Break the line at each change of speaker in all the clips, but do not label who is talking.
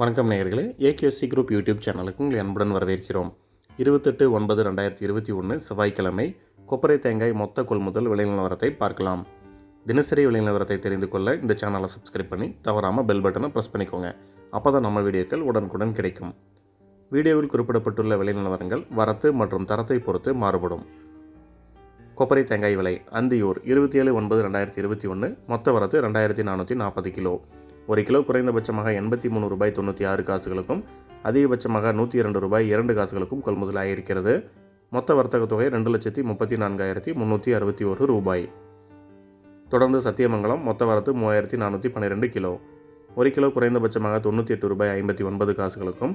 வணக்கம் நேயர்களே. AKSC group YouTube சேனலுக்கு உங்களை அன்புடன் வரவேற்கிறோம். இருபத்தெட்டு ஒன்பது ரெண்டாயிரத்தி இருபத்தி ஒன்று செவ்வாய்க்கிழமை கொப்பரை தேங்காய் மொத்த கொள்முதல் விலை நிலவரத்தை பார்க்கலாம். தினசரி விலை நிலவரத்தை தெரிந்து கொள்ள இந்த சேனலை சப்ஸ்கிரைப் பண்ணி தவறாமல் பெல் பட்டனை ப்ரெஸ் பண்ணிக்கோங்க. அப்போ தான் நம்ம வீடியோக்கள் உடனுக்குடன் கிடைக்கும். வீடியோவில் குறிப்பிடப்பட்டுள்ள விலை நிலவரங்கள் வரத்து மற்றும் தரத்தை பொறுத்து மாறுபடும். கொப்பரை தேங்காய் விலை அந்தியூர் இருபத்தி ஏழு ஒன்பது ரெண்டாயிரத்தி இருபத்தி ஒன்று மொத்த வரத்து ரெண்டாயிரத்தி நானூற்றி நாற்பது கிலோ. ஒரு கிலோ குறைந்தபட்சமாக எண்பத்தி மூணு ரூபாய் தொண்ணூற்றி ஆறு காசுகளுக்கும் அதிகபட்சமாக நூற்றி இரண்டு ரூபாய் இரண்டு காசுகளுக்கும் கொள்முதலாகியிருக்கிறது மொத்த வர்த்தக தொகை ரெண்டு லட்சத்தி முப்பத்தி நான்காயிரத்தி முந்நூற்றி அறுபத்தி ஒரு ரூபாய். தொடர்ந்து சத்தியமங்கலம் மொத்த வரத்து மூவாயிரத்தி நானூற்றி பன்னிரெண்டு கிலோ. ஒரு கிலோ குறைந்தபட்சமாக தொண்ணூற்றி எட்டு ரூபாய் ஐம்பத்தி ஒன்பது காசுகளுக்கும்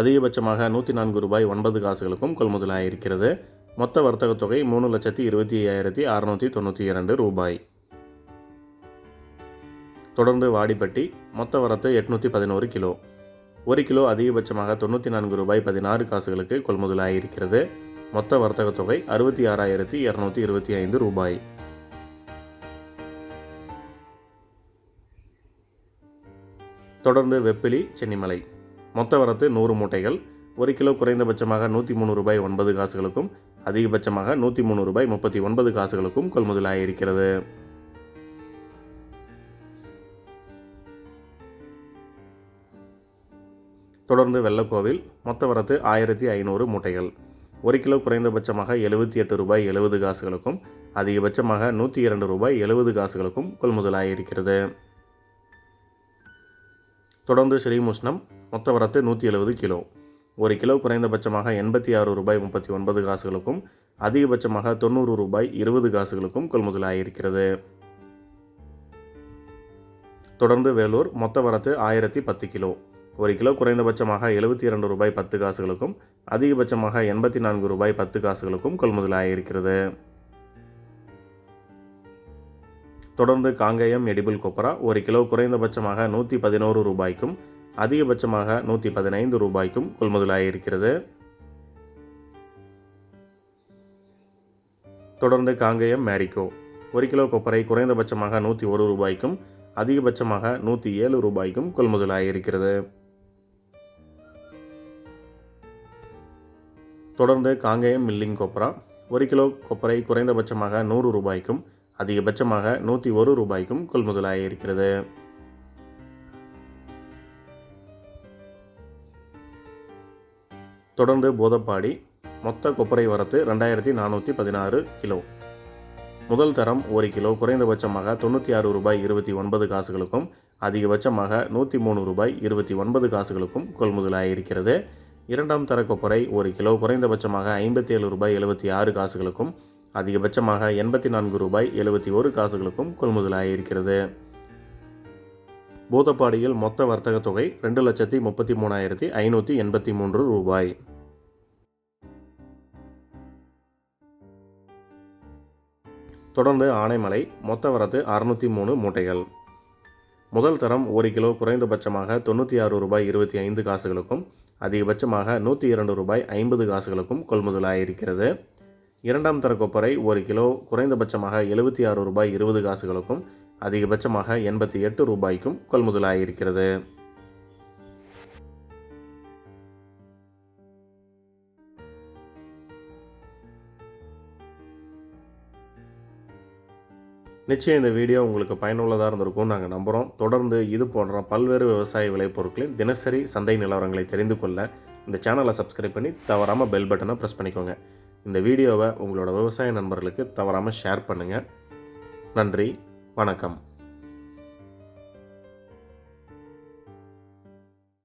அதிகபட்சமாக நூற்றி நான்கு ரூபாய் ஒன்பது காசுகளுக்கும் கொள்முதலாயிருக்கிறது. மொத்த வர்த்தக தொகை மூணு லட்சத்தி இருபத்தி ஐயாயிரத்தி அறநூற்றி தொண்ணூற்றி இரண்டு ரூபாய். தொடர்ந்து வாடிப்பட்டி மொத்த வரத்து எட்நூற்றி பதினோரு கிலோ. ஒரு கிலோ அதிகபட்சமாக தொண்ணூற்றி நான்கு ரூபாய் பதினாறு காசுகளுக்கு கொள்முதலாகியிருக்கிறது மொத்த வர்த்தக தொகை அறுபத்தி ஆறாயிரத்தி இரநூத்தி இருபத்தி ஐந்து ரூபாய். தொடர்ந்து வெப்பிலி சென்னிமலை. மொத்த வரத்து நூறு மூட்டைகள். ஒரு கிலோ குறைந்தபட்சமாக நூற்றி மூணு ரூபாய் ஒன்பது காசுகளுக்கும் அதிகபட்சமாக நூற்றி மூணு ரூபாய் முப்பத்தி ஒன்பது காசுகளுக்கும் கொள்முதலாகியிருக்கிறது தொடர்ந்து வெள்ளக்கோவில் மொத்த வரத்து ஆயிரத்தி ஐநூறு மூட்டைகள். ஒரு கிலோ குறைந்தபட்சமாக எழுபத்தி எட்டு ரூபாய் எழுபது காசுகளுக்கும் அதிகபட்சமாக நூற்றி இரண்டு ரூபாய் எழுபது காசுகளுக்கும் கொள்முதலாயிருக்கிறது. தொடர்ந்து ஸ்ரீமுஷ்ணம் மொத்த வரத்து நூற்றி எழுபது கிலோ. ஒரு கிலோ குறைந்தபட்சமாக எண்பத்தி ஆறு ரூபாய் முப்பத்தி ஒன்பது காசுகளுக்கும் அதிகபட்சமாக தொண்ணூறு ரூபாய் இருபது காசுகளுக்கும் கொள்முதலாயிருக்கிறது. தொடர்ந்து வேலூர் மொத்த வரத்து ஆயிரத்தி பத்து கிலோ. ஒரு கிலோ குறைந்தபட்சமாக எழுபத்தி இரண்டு ரூபாய் பத்து காசுகளுக்கும் அதிகபட்சமாக எண்பத்தி நான்கு ரூபாய் பத்து காசுகளுக்கும் கொள்முதலாகியிருக்கிறது தொடர்ந்து காங்கேயம் எடிபிள் கொப்பரா ஒரு கிலோ குறைந்தபட்சமாக நூற்றி பதினோரு ரூபாய்க்கும் அதிகபட்சமாக நூற்றி பதினைந்து ரூபாய்க்கும் கொள்முதலாகியிருக்கிறது தொடர்ந்து காங்கேயம் மேரிகோ ஒரு கிலோ கொப்பரை குறைந்தபட்சமாக நூற்றி ஒரு ரூபாய்க்கும் அதிகபட்சமாக நூற்றி ஏழு ரூபாய்க்கும் கொள்முதலாகியிருக்கிறது தொடர்ந்து காங்கேயம் மில்லிங் கொப்பரா ஒரு கிலோ கொப்பரை குறைந்தபட்சமாக நூறு ரூபாய்க்கும் அதிகபட்சமாக நூற்றி ஒரு ரூபாய்க்கும் கொள்முதலாகியிருக்கிறது தொடர்ந்து போதப்பாடி மொத்த கொப்பரை வரத்து ரெண்டாயிரத்தி நானூற்றி பதினாறு கிலோ. முதல் தரம் ஒரு கிலோ குறைந்தபட்சமாக தொண்ணூற்றி ஆறு ரூபாய் இருபத்தி ஒன்பது காசுகளுக்கும் அதிகபட்சமாக நூற்றி மூணு ரூபாய் இருபத்தி ஒன்பது காசுகளுக்கும் கொள்முதலாகியிருக்கிறது இரண்டாம் தர கொப்பரை ஒரு கிலோ குறைந்தபட்சமாக ஐம்பத்தி ஏழு ரூபாய் எழுபத்தி ஆறு காசுகளுக்கும் அதிகபட்சமாக எண்பத்தி நான்கு ரூபாய் எழுபத்தி ஒரு காசுகளுக்கும் கொள்முதலாகியிருக்கிறது பூதப்பாடியில் மொத்த வர்த்தக தொகை ரெண்டு லட்சத்தி முப்பத்தி மூணாயிரத்தி ஐநூற்றி எண்பத்தி மூன்று ரூபாய். தொடர்ந்து ஆனைமலை மொத்த வரத்து அறுநூற்றி மூணு மூட்டைகள். முதல் தரம் ஒரு கிலோ குறைந்தபட்சமாக தொண்ணூற்றி ஆறு ரூபாய் இருபத்தி ஐந்து காசுகளுக்கும் அதிகபட்சமாக நூற்றி இரண்டு ரூபாய் ஐம்பது காசுகளுக்கும் கொள்முதலாயிருக்கிறது. இரண்டாம் தர கொப்பரை ஒரு கிலோ குறைந்தபட்சமாக எழுபத்தி ஆறு ரூபாய் இருபது காசுகளுக்கும் அதிகபட்சமாக எண்பத்தி எட்டு ரூபாய்க்கும் கொள்முதலாகியிருக்கிறது நிச்சயம் இந்த வீடியோ உங்களுக்கு பயனுள்ளதாக இருந்திருக்கும் நாங்கள் நம்புகிறோம் தொடர்ந்து இது போன்ற பல்வேறு விவசாய விளைபொருட்களின் தினசரி சந்தை நிலவரங்களை தெரிந்து கொள்ள இந்த சேனலை சப்ஸ்கிரைப் பண்ணி தவறாமல் பெல் பட்டனை ப்ரெஸ் பண்ணிக்கோங்க. இந்த வீடியோவை உங்களோட விவசாய நண்பர்களுக்கு தவறாமல் ஷேர் பண்ணுங்கள் நன்றி வணக்கம்.